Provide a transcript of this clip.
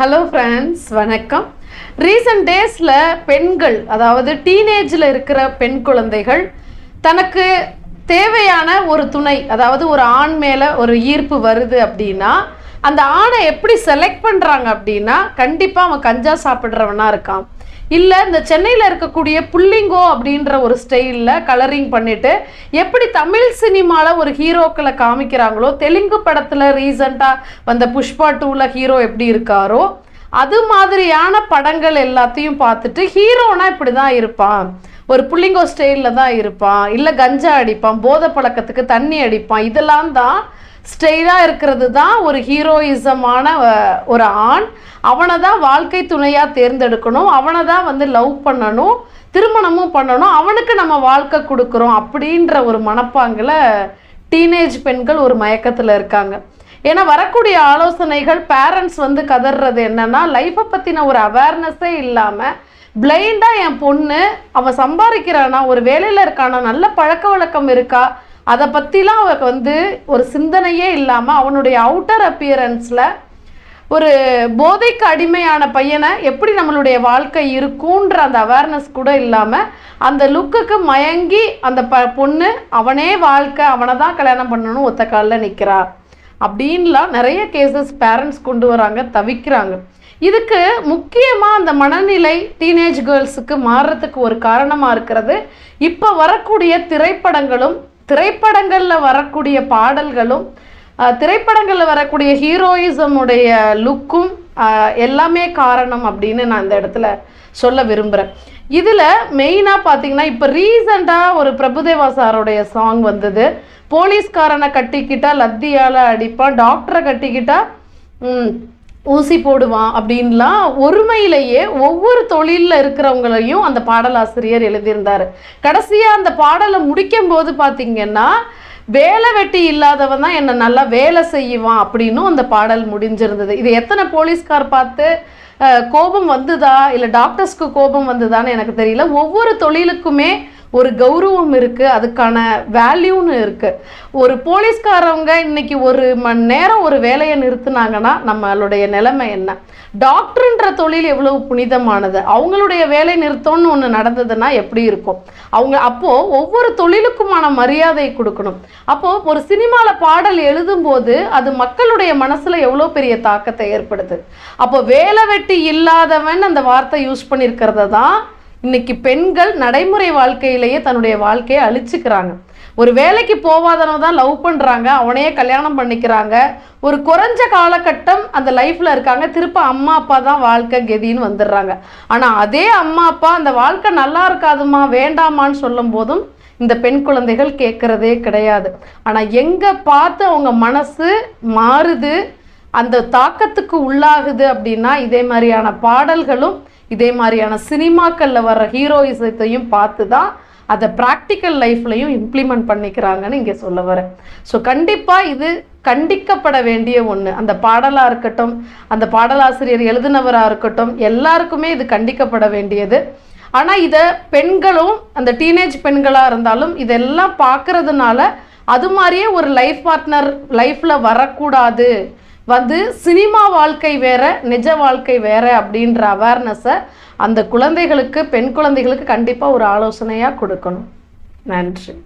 Hello friends வணக்கம். Recent டேஸில் பெண்கள் அதாவது டீனேஜில் இருக்கிற பெண் குழந்தைகள் தனக்கு தேவையான ஒரு துணை அதாவது ஒரு ஆண் மேலே ஒரு ஈர்ப்பு வருது அப்படின்னா அந்த ஆணை எப்படி செலக்ட் பண்ணுறாங்க அப்படின்னா கண்டிப்பாக அவன் கஞ்சா சாப்பிட்றவனாக இருக்கான். இல்லை இந்த சென்னையில் இருக்கக்கூடிய புள்ளிங்கோ அப்படின்ற ஒரு ஸ்டைலில் கலரிங் பண்ணிட்டு எப்படி தமிழ் சினிமாவில் ஒரு ஹீரோக்களை காமிக்கிறாங்களோ தெலுங்கு படத்தில் ரீசண்டாக வந்த புஷ்பா டூவில் ஹீரோ எப்படி இருக்காரோ அது மாதிரியான படங்கள் எல்லாத்தையும் பார்த்துட்டு ஹீரோனா இப்படி தான் இருப்பான். ஒரு புள்ளிங்கோ ஸ்டைலில் தான் இருப்பான். இல்லை கஞ்சா அடிப்பான் போதை பழக்கத்துக்கு தண்ணி அடிப்பான். இதெல்லாம் தான் ஸ்டெயிலாக இருக்கிறது தான் ஒரு ஹீரோயிசமான ஒரு ஆண். அவனை தான் வாழ்க்கை துணையாக தேர்ந்தெடுக்கணும். அவனை தான் வந்து லவ் பண்ணணும். திருமணமும் பண்ணணும். அவனுக்கு நம்ம வாழ்க்கை கொடுக்குறோம் அப்படின்ற ஒரு மனப்பாங்கில் டீனேஜ் பெண்கள் ஒரு மயக்கத்தில் இருக்காங்க. ஏன்னா வரக்கூடிய ஆலோசனைகள் பேரண்ட்ஸ் வந்து கதறது என்னன்னா லைஃப்பை பற்றின ஒரு அவேர்னஸே இல்லாமல் பிளைண்டாக என் பொண்ணு அவன் சம்பாதிக்கிறானா ஒரு வேலையில் இருக்கானா நல்ல பழக்க வழக்கம் இருக்கா அதை பற்றிலாம் அவருக்கு வந்து ஒரு சிந்தனையே இல்லாமல் அவனுடைய அவுட்டர் அப்பியரன்ஸில் ஒரு போதைக்கு அடிமையான பையனை எப்படி நம்மளுடைய வாழ்க்கை இருக்குன்ற அந்த அவேர்னஸ் கூட இல்லாமல் அந்த லுக்குக்கு மயங்கி அந்த ப பொண்ணு அவனே வாழ்க்கை அவனை தான் கல்யாணம் பண்ணணும் ஒத்த காலில் நிற்கிறா அப்படின்லாம் நிறைய கேசஸ் பேரண்ட்ஸ் கொண்டு வராங்க தவிக்கிறாங்க. இதுக்கு முக்கியமாக அந்த மனநிலை டீனேஜ் கேர்ள்ஸுக்கு மாறுறதுக்கு ஒரு காரணமாக இருக்கிறது. இப்போ வரக்கூடிய திரைப்படங்களும் திரைப்படங்களில் வரக்கூடிய பாடல்களும் திரைப்படங்களில் வரக்கூடிய ஹீரோயிசமுடைய லுக்கும் எல்லாமே காரணம் அப்படின்னு நான் இந்த இடத்துல சொல்ல விரும்புகிறேன் இதில் மெயினாக பார்த்தீங்கன்னா இப்போ ரீசண்டாக ஒரு பிரபுதேவா சாரோடைய சாங் வந்தது. போலீஸ்காரனை கட்டிக்கிட்டால் லத்தியால் அடிப்பான் டாக்டரை கட்டிக்கிட்டால் ஊசி போடுவான் அப்படின்லாம் ஒருமையிலேயே ஒவ்வொரு தொழிலில் இருக்கிறவங்களையும் அந்த பாடலாசிரியர் எழுதியிருந்தார். கடைசியாக அந்த பாடலை முடிக்கும் போது பார்த்தீங்கன்னா வேலை வெட்டி இல்லாதவன் தான் என்னை நல்லா வேலை செய்வான் அப்படின்னும் அந்த பாடல் முடிஞ்சிருந்தது. இது எத்தனை போலீஸ்கார் பார்த்து கோபம் வந்துதா? இல்லை டாக்டர்ஸ்க்கு கோபம் வந்துதான்னு எனக்கு தெரியல. ஒவ்வொரு தொழிலுக்குமே ஒரு கௌரவம் இருக்குது அதுக்கான வேல்யூன்னு இருக்குது ஒரு போலீஸ்காரவங்க இன்னைக்கு ஒரு மணி நேரம் ஒரு வேலையை நிறுத்துனாங்கன்னா நம்மளுடைய நிலைமை என்ன? டாக்டர்ன்ற தொழில் எவ்வளவு புனிதமானது? அவங்களுடைய வேலை நிறுத்தம்னு ஒன்று நடந்ததுன்னா எப்படி இருக்கும்? அவங்க அப்போது ஒவ்வொரு தொழிலுக்குமான மரியாதை கொடுக்கணும். அப்போது ஒரு சினிமாவில் பாடல் எழுதும்போது அது மக்களுடைய மனசில் எவ்வளோ பெரிய தாக்கத்தை ஏற்படுது? அப்போ வேலை வெட்டி இல்லாதவன் அந்த வார்த்தை யூஸ் பண்ணியிருக்கிறத தான் இன்னைக்கு பெண்கள் நடைமுறை வாழ்க்கையிலேயே தன்னுடைய வாழ்க்கையை அழிச்சுக்கிறாங்க. ஒரு வேலைக்கு போவாதவன் தான் லவ் பண்ணுறாங்க அவனையே கல்யாணம் பண்ணிக்கிறாங்க. ஒரு குறைஞ்ச காலகட்டம் அந்த லைஃப்பில் இருக்காங்க. திருப்ப அம்மா அப்பா தான் வாழ்க்கை கெதின்னு வந்துடுறாங்க. ஆனால் அதே அம்மா அப்பா அந்த வாழ்க்கை நல்லா இருக்காதுமா வேண்டாமான்னு சொல்லும் போதும் இந்த பெண் குழந்தைகள் கேட்குறதே கிடையாது. ஆனால் எங்கே பார்த்து அவங்க மனசு மாறுது அந்த தாக்கத்துக்கு உள்ளாகுது அப்படின்னா இதே மாதிரியான பாடல்களும் இதே மாதிரியான சினிமாக்களில் வர்ற ஹீரோயிசத்தையும் பார்த்து தான் அதை ப்ராக்டிக்கல் லைஃப்லையும் இம்ப்ளிமெண்ட் பண்ணிக்கிறாங்கன்னு இங்கே சொல்ல வரேன். ஸோ கண்டிப்பாக இது கண்டிக்கப்பட வேண்டிய ஒன்று அந்த பாடலாக இருக்கட்டும் அந்த பாடலாசிரியர் எழுதினவராக இருக்கட்டும் எல்லாருக்குமே இது கண்டிக்கப்பட வேண்டியது. ஆனால் இதை பெண்களும் அந்த டீனேஜ் பெண்களாக இருந்தாலும் இதெல்லாம் பார்க்கறதுனால அது மாதிரியே ஒரு லைஃப் பார்ட்னர் லைஃப்பில் வரக்கூடாது. வந்து சினிமா வாழ்க்கை வேற நிஜ வாழ்க்கை வேற அப்படின்ற அவேர்னஸை அந்த குழந்தைகளுக்கு பெண் குழந்தைகளுக்கு கண்டிப்பாக ஒரு ஆலோசனையாக கொடுக்கணும். நன்றி.